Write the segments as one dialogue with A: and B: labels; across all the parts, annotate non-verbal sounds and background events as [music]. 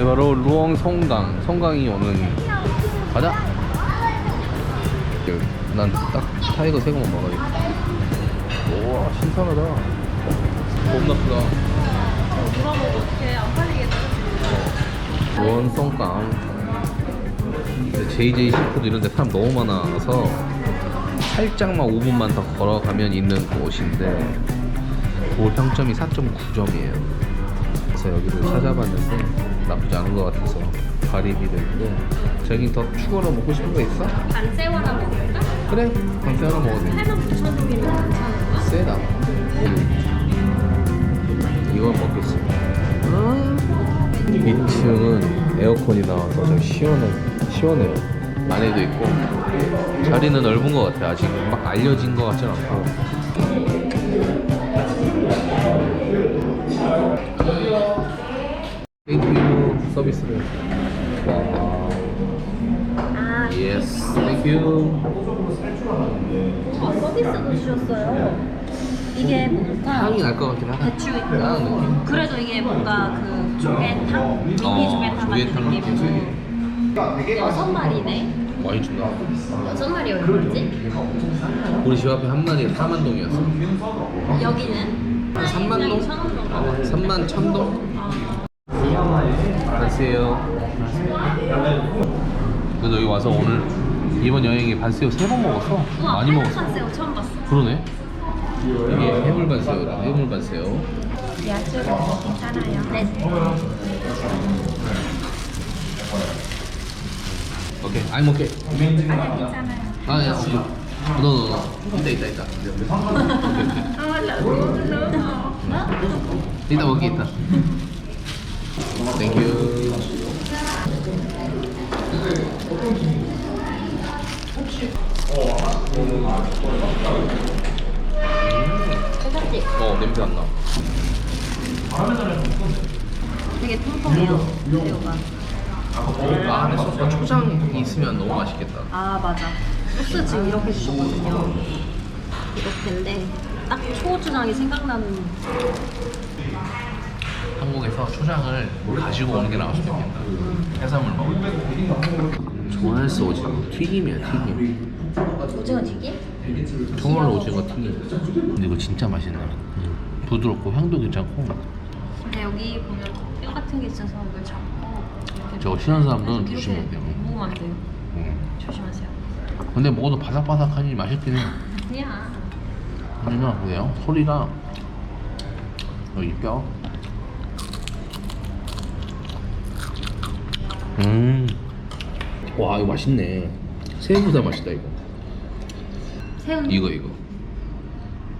A: 여기 바로 루엉 송강 송강이 오는 가자. 난 딱 타이거 새 거만 먹어야겠다. 우와 신선하다. 겁나 크다.
B: 물어보고 어떻게 안 팔리겠다.
A: 루엉 송강 JJ 시푸드 이런 데 사람 너무 많아서 살짝만 5분만 더 걸어가면 있는 곳인데 볼 평점이 4.9점이에요 그래서 여기를 찾아봤는데 나쁘지 않은 것 같아서 가리비도 있고 저기 더 추가로 먹고 싶은 거 있어?
B: 반새우 하나 먹을까?
A: 그래 방세 하나 먹어도 돼.
B: 8만 9천 원이면 괜찮을까?
A: 세다. 이거 먹겠습니다 2층은 에어컨이 나와서 좀 시원해, 시원해요. 안에도 있고. 자리는 넓은 것 같아요 아직 막 알려진 것 같진 않고 땡큐 서비스를 와
B: 아,
A: 예스 땡큐
B: 아 서비스도 주셨어요. 이게 뭔가
A: 향이 날 것 같긴 하다
B: 대추 있고
A: 나는 느낌
B: 그래도 이게 뭔가 그 조개탕? 미니
A: 어,
B: 조개탕 같은
A: 조개탕
B: 느낌이고 여섯 마리네?
A: 많이 준다
B: 여섯 마리 얼마지?
A: 우리 집 앞에 한 마리에 4만 동이었어
B: 여기는?
A: 한 3만 동?
B: 천원 정도
A: 3만 천 동?
B: 아,
A: 반세요. 그래도 여기 와서 오늘 이번 여행에 반세요 세번 먹었어.
B: 우와
A: 많이 먹었어.
B: 빨간새우 처음 봤어.
A: 그러네. 이게 해물 반세요다 해물 반세요.
B: 야채로 괜찮아요. 네.
A: 오케이 I'm okay
B: 괜찮아요.
A: 아 야, 지금. 너 너너. 이따 이따 이따. 오케이 오케이 이따 먹기 이따 있으면 너무 맛있겠다.
B: 아 맞아. 소스 지금 이렇게 주셨거든요. 이렇게인데 딱 초고추장이 생각나는
A: 한국에서 초장을 가지고 오는 게 나을 수도 있겠다. 해산물 먹을 때. 좋아했어 오징어 튀김이야 튀김.
B: 오징어 튀김?
A: 정말 오징어 튀김. 근데 이거 진짜 맛있네. 부드럽고 향도 괜찮고.
B: 근데 여기 보면 뼈 같은 게 있어서 이걸 잡고
A: 저거 싫어하는 사람들은
B: 이렇게
A: 조심해야 돼요.
B: 먹으면 안 돼요
A: 음.
B: 조심하세요.
A: 근데 먹어도 바삭바삭하니 맛있긴 해
B: 그냥
A: 왜냐면 그래요? 소리가 여기 뼈? 음. 와 이거 맛있네. 새우보다 맛있다 이거.
B: 새우는
A: 이거 이거.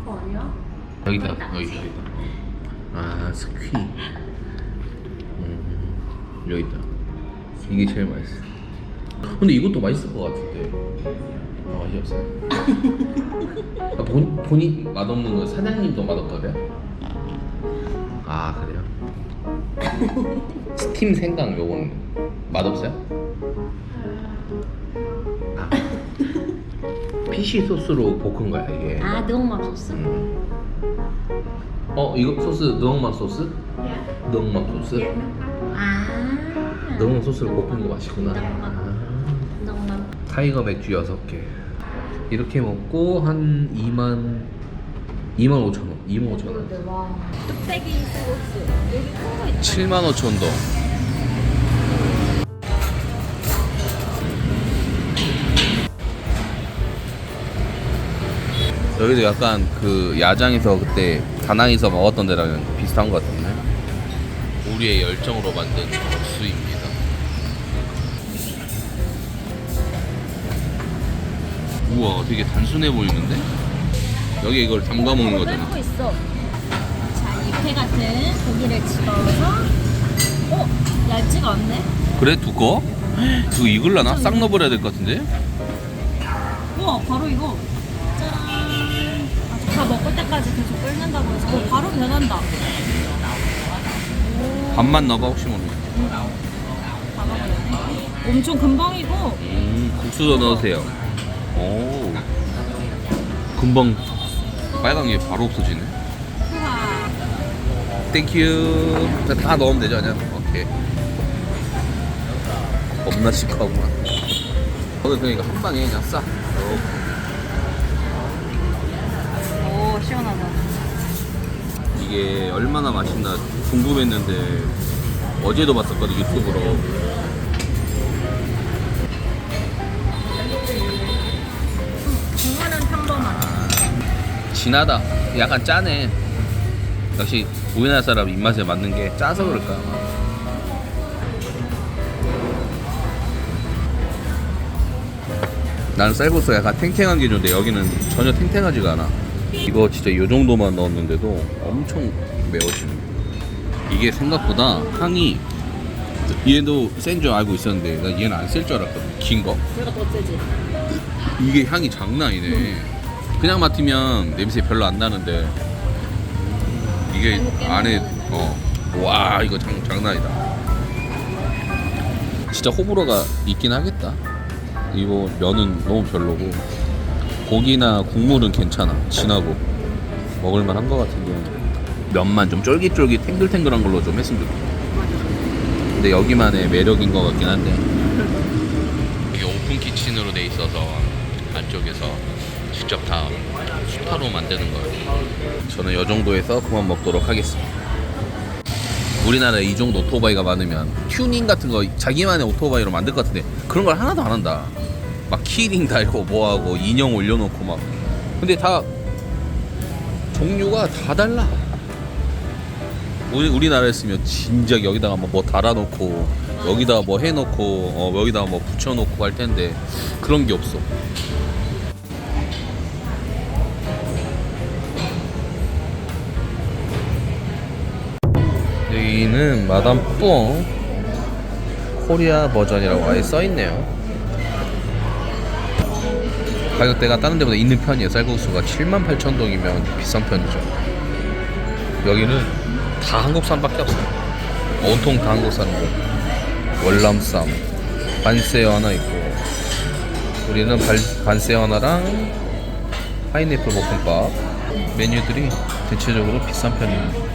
B: 그거 아니야?
A: 여기 있다. 여기 여기 있다. 아 스퀴. 음, 여기 있다 이게 제일 맛있어 근데 이것도 맛있을 것 같은데 아, 맛이 없어요 [laughs] 아, 본, 본인 맛없는 거 사장님도 맛없다고요? 아 그래요? 스팀 생강 요건 맛없어요? 아 피쉬 소스로 볶은 거야 이게
B: 아 너무 소스
A: 음. 어 이거 소스 너엉맛 소스? 너엉맛 소스?
B: 아
A: 너엉맛 소스를 볶은 거 맛있구나.
B: 너엉맛.
A: 아.
B: 너무
A: 타이거 맥주 6개. 이렇게 먹고 한 2만 2만 5천 원 2만 5천 원.
B: 와. 뚝배기 소스. 여기 큰거 있다.
A: 7만 5천 동 여기도 약간 그 야장에서 그때 다낭에서 먹었던 데랑 비슷한 것 같은데? 우리의 열정으로 만든 우와 되게 단순해 보이는데? 여기 이걸 담가 먹는 거잖아.
B: 고 있어. 자 육회 같은 고기를 집어서. 어? 얇지가 않네.
A: 그래 두꺼워? 이거 익을라나? 싹 넣어버려야 될 것 같은데?
B: 우와 바로 이거. 짠. 아, 다 먹을 때까지 계속 끓는다고 해서. 어, 바로 변한다.
A: 반만 넣어봐 혹시 모르니
B: 다 먹어야 엄청 금방이고.
A: 음, 국수도 넣으세요 오. 금방 빨간 게 바로 없어지네. 땡큐 자, 다 넣으면 되죠? 그냥 오케이. 겁나 시커구만. 오늘 그러니까 한 방에 그냥 싹
B: 오 시원하다.
A: 이게 얼마나 맛있나 궁금했는데 어제도 봤었거든 유튜브로 진하다 약간 짜네 역시 우리나라 사람 입맛에 맞는 게 짜서 그럴까 나는 쌀국수 약간 탱탱한 게 좋은데 여기는 전혀 탱탱하지가 않아 이거 진짜 이 정도만 넣었는데도 엄청 매워지는. 이게 생각보다 향이 얘도 센 줄 알고 있었는데 나 얘는 안쓸줄 알았거든 긴거
B: 얘가 더 세지.
A: 이게 향이 장난 아니네. 그냥 맡으면 냄새 별로 안 나는데 이게 안에
B: 깨끗하네.
A: 어. 와 이거 장, 장난 아니다. 진짜 호불호가 있긴 하겠다. 이거 면은 너무 별로고 고기나 국물은 괜찮아 진하고 먹을만 한 것 같은데 면만 좀 쫄깃쫄깃 탱글탱글한 걸로 좀 했으면 좋겠다. 근데 여기만의 매력인 것 같긴 한데 이게 오픈 키친으로 돼 있어서 안쪽에서 직접 다 수타로 만드는 거예요. 저는 이 정도에서 그만 먹도록 하겠습니다. 우리나라에 이 정도 오토바이가 많으면 튜닝 같은 거 자기만의 오토바이로 만들 것 같은데 그런 걸 하나도 안 한다. 막 키링 달고 뭐하고 인형 올려놓고 막 근데 다 종류가 다 달라. 우리 우리나라였으면 진작 여기다가 뭐, 뭐 달아놓고 여기다 뭐 해놓고 어, 여기다 뭐 붙여놓고 할 텐데 그런 게 없어. 여기는 마담 뽕 코리아 버전이라고 아예 써있네요. 가격대가 다른 데보다 있는 편이에요. 쌀국수가 78,000동이면 비싼 편이죠. 여기는 다 한국산밖에 없어요. 온통 다 한국산이고 월남쌈, 반새우 하나 있고 우리는 발, 반새우 하나랑 파인애플 볶음밥 메뉴들이 대체적으로 비싼 편이에요.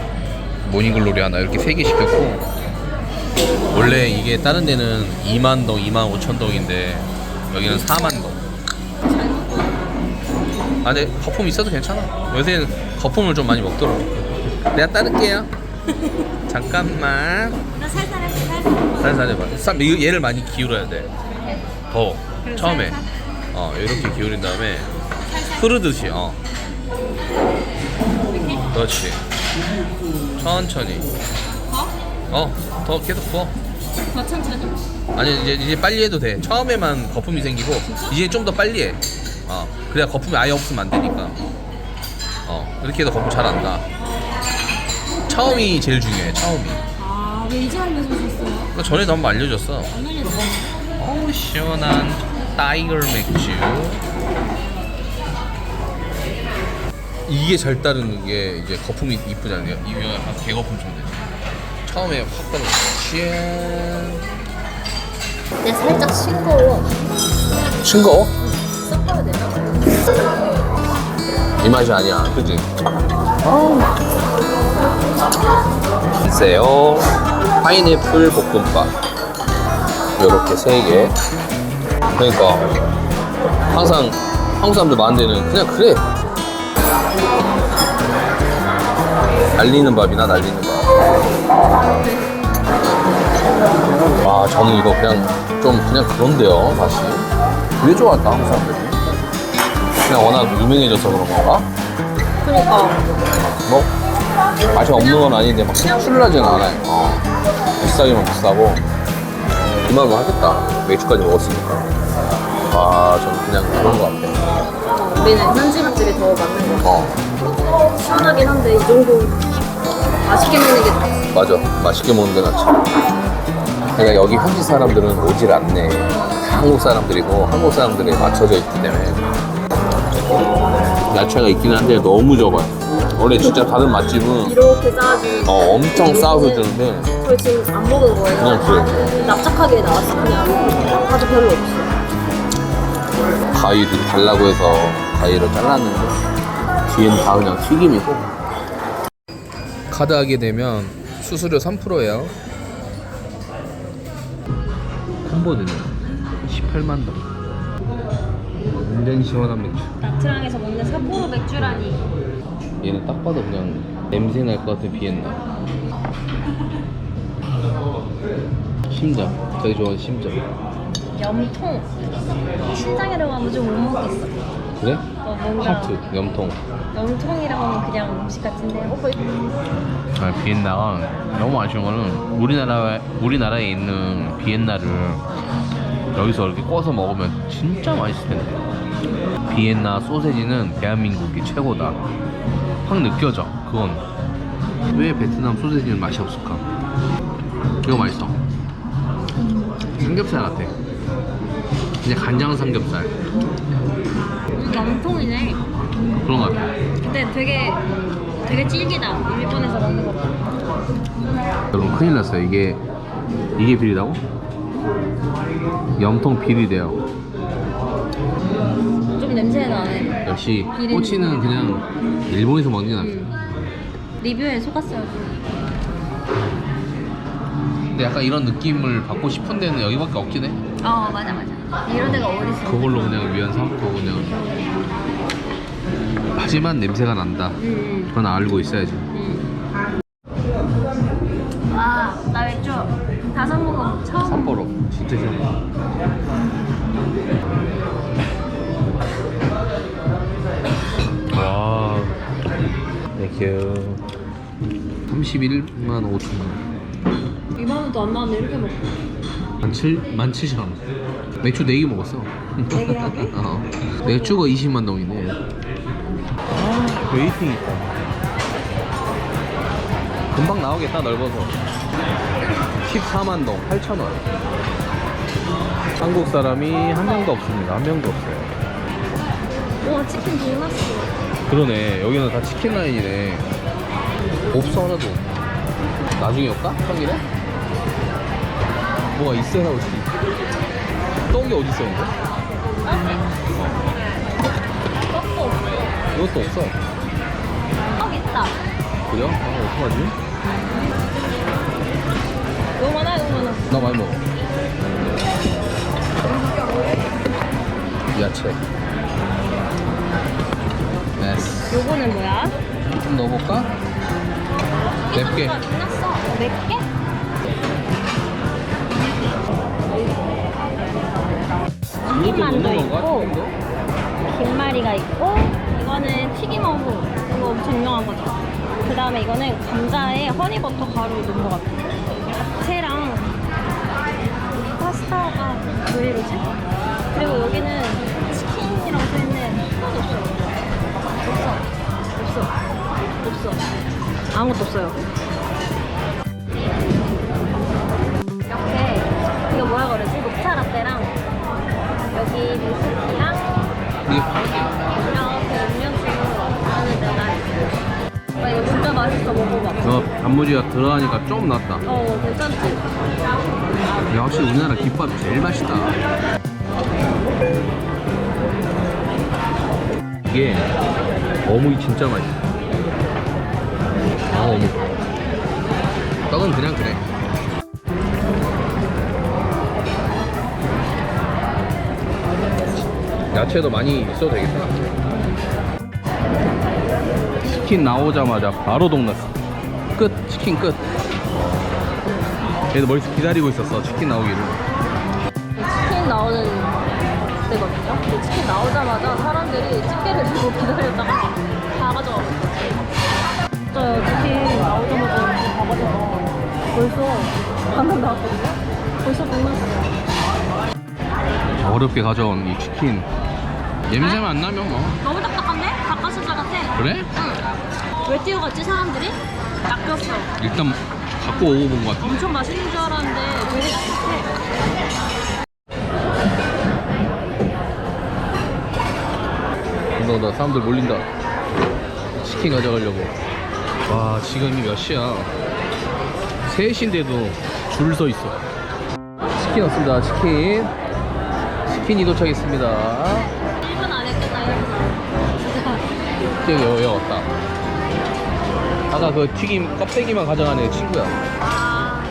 A: 모닝글로리 하나 이렇게 세 개 시켰고 원래 이게 다른 데는 2만 동, 2만 5천 동인데 여기는 4만 동. 아, 근데 거품 있어도 괜찮아. 요새는 거품을 좀 많이 먹더라고. 내가 따를게요. [laughs] 잠깐만.
B: 나 살살 할게 살살.
A: 살살 해봐. 쌈, 이거 얘를 많이 기울여야 돼. 더. 처음에.
B: 살살?
A: 어, 이렇게 기울인 다음에 흐르듯이, 어. 그렇지. 천천히.
B: 더?
A: 어, 더 계속 부어.
B: 더 천천히.
A: 아니 이제 이제 빨리 해도 돼. 처음에만 거품이 생기고 이제 좀 더 빨리 해. 어, 그래야 거품이 아예 없으면 안 되니까. 어, 이렇게 해도 거품 잘 안 나. 처음이 제일 중요해. 처음이.
B: 아 왜 이제 알려주셨어요?
A: 전에도 한번 알려줬어.
B: 안 알려주셨어요?
A: 어우 시원한 타이거 맥주. 이게 잘 따르는 게 이제 거품이 이쁘잖아요. 이거 약간 개거품 좀 되지. 처음에 확 따르고 취한.
B: 근데 살짝 싱거워.
A: 싱거워?
B: 섞어야 되나?
A: 이 맛이 아니야, 그지? 세요 파인애플 볶음밥 요렇게 세 개. 그러니까 항상 한국 사람들 많은 데는 그냥 그래. 날리는 밥이나 날리는 밥. 아 저는 이거 그냥 좀 그냥 그런데요 맛이. 왜 좋아할까 한국 사람들이? 그냥 워낙 유명해져서 그런 건가?
B: 그러니까
A: 뭐 맛이 없는 건 아닌데 막 특출나지는 않아요. 어. 비싸기만 비싸고 이만하면 하겠다. 맥주까지 먹었으니까. 아 저는 그냥 그런 거 같아.
B: 우리는 현지 맛집이 더 맞는
A: 거어
B: 같아. 시원하긴 한데 이 정도 맛있게 먹는 게 낫지.
A: 맞아 맛있게 먹는 게 낫지. 그러니까 여기 현지 사람들은 오질 않네. 다 한국 사람들이고 한국 사람들에 맞춰져 있기 때문에 야채가 있긴 한데 너무 적어요. 원래 진짜 다른 맛집은
B: 이렇게 쌓아주는
A: 어, 엄청 싸워서 주는데
B: 저희 지금 안 먹은 거예요.
A: 그냥 그래.
B: 납작하게 나왔어 그냥. 아주 별로 없어.
A: 가위를 달라고 해서 가위를 잘랐는데 뒤에는 다 그냥 튀김이고. 카드 하게 되면 수수료 3%예요. 홍보되네 18만 동 굉장히 시원한 맥주.
B: 나트랑에서 먹는 삿포로 맥주라니.
A: 얘는 딱 봐도 그냥 냄새 날 것 같은 비엔나. 심장 자기 좋아하는 심장
B: 염통. 신장이라고 하면 좀 못 먹겠어.
A: 그래?
B: 어, 뭔가
A: 하트 염통
B: 염통이라고 하면 그냥 음식 같은데. 어, 거의
A: 아, 비엔나가 너무 아쉬운 거는 우리나라 우리나라에 있는 비엔나를 여기서 이렇게 꺼서 먹으면 진짜 맛있을 텐데. 비엔나 소세지는 대한민국이 최고다. 확 느껴져. 그건 왜 베트남 소세지는 맛이 없을까? 이거 맛있어. 삼겹살 같아. 그냥 간장 삼겹살
B: 음, 염통이네.
A: 그런 거 같아.
B: 근데 되게 되게 질기다. 일본에서 먹는 것보다.
A: 여러분 큰일 났어요. 이게 이게 비리다고? 염통 비리대요.
B: 좀 냄새 나네.
A: 역시 꼬치는 그냥 일본에서 먹는 게.
B: 음. 리뷰에 속았어요.
A: 근데 약간 이런 느낌을 받고 싶은 데는 여기밖에 없긴 해.
B: 어 맞아 맞아. 이런 데가 어디 있어?
A: 그걸로 그냥 위안 삼고 그냥. 하지만 냄새가 난다.
B: 음.
A: 그건 알고 있어야지.
B: 음. 와, 나 맥주 다섯 모금 처음.
A: 삿포로 진짜 시원해. 와, 땡큐. 31만 5천 원.
B: 2만 원도 안 나왔는데 이렇게 먹고.
A: 만 7, 만 7천 원. 맥주 4개 먹었어.
B: 네개 하기? [laughs]
A: 어. 맥주가 20만 동이네. 아, 웨이팅 있다. 금방 나오겠다, 넓어서. 14만 동, 8천 원. 한국 사람이 한 명도 없습니다. 한 명도 없어요.
B: 와, 치킨 돈났어.
A: 그러네. 여기는 다 치킨 라인이네. 없어, 하나도. 나중에 올까? 평일에? 뭐가 있어야 오지. 떡이 어디 있어, 근데?
B: 떡도 없어.
A: 이것도 없어.
B: 떡 있다.
A: 그래요? 아, 어떡하지?
B: 너무 많아, 너무 많아.
A: 나 많이 먹어. 야채. 네스.
B: 요거는 뭐야?
A: 좀 넣어볼까? 맵게.
B: 끝났어. 어, 맵 튀김만두 있고, 김말이가 있고, 이거는 튀김어묵. 이거 엄청 유명한 거죠. 그 다음에 이거는 감자에 허니버터 가루 넣은 것 같아. 야채랑 파스타가 왜 이러지? 그리고 여기는 치킨이라고 써있는 하나도 없어요. 없어. 없어. 없어. 아무것도 없어요. 여기 밀크티랑
A: 이게
B: 이렇게 음료수 하는 데가 있어요. 와 이거 진짜 맛있어 먹어봐.
A: 저 단무지가 들어가니까 좀 낫다.
B: 어 괜찮지?
A: 야, 확실히 우리나라 김밥 제일 맛있다. 이게 어묵이 진짜 맛있어. 아, 어묵. 떡은 그냥 그래. 야채도 많이 있어도 되겠다. 치킨 나오자마자 바로 동났어. 끝. 치킨 끝. 얘도 멀리서 기다리고 있었어. 치킨 나오기를.
B: 치킨 나오는 데거든요. 근데 치킨 나오자마자 사람들이 집게를 들고 기다렸다가 다 가져가고 있어요. 진짜요. 치킨 나오자마자 다 가져가. 벌써 방금 나왔거든요. 벌써 끝났어요.
A: 어렵게 가져온 이 치킨. 냄새만 안 나면 뭐.
B: 너무 딱딱한데? 닭가슴살 같아.
A: 그래?
B: 응. 왜 뛰어갔지 사람들이? 낚였어.
A: 일단 갖고 오고 본 것 같아.
B: 엄청 맛있는 줄 알았는데 되게 딱딱해.
A: 너, 나 사람들 몰린다. 치킨 가져가려고. 와, 지금이 몇 시야? 3시인데도 줄 서 있어. 치킨 왔습니다, 치킨. 치킨이 도착했습니다. 여기 왔다. 아까 그 튀김 껍데기만 가져간 애 친구야.
B: 아.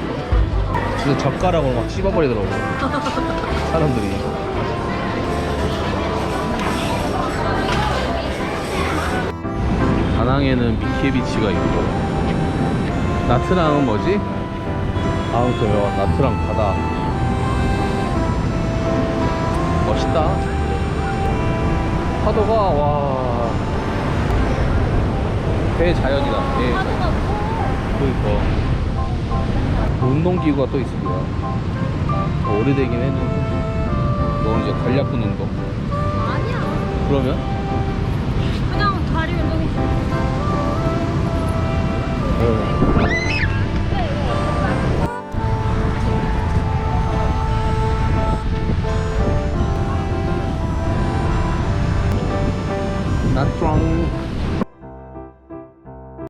A: 근데 젓가락으로 막 씹어버리더라고 [laughs] 사람들이 다낭에는 미키비치가 있고 나트랑은 뭐지? 아무튼 요 나트랑 바다 멋있다 파도가 와 대자연이다.
B: 예.
A: 그러니까 운동기구가 또 있습니다. 오래되긴 했는데 너 이제 전략군 운동.
B: 아니야.
A: 그러면
B: 그냥 다리 운동이
A: 나트랑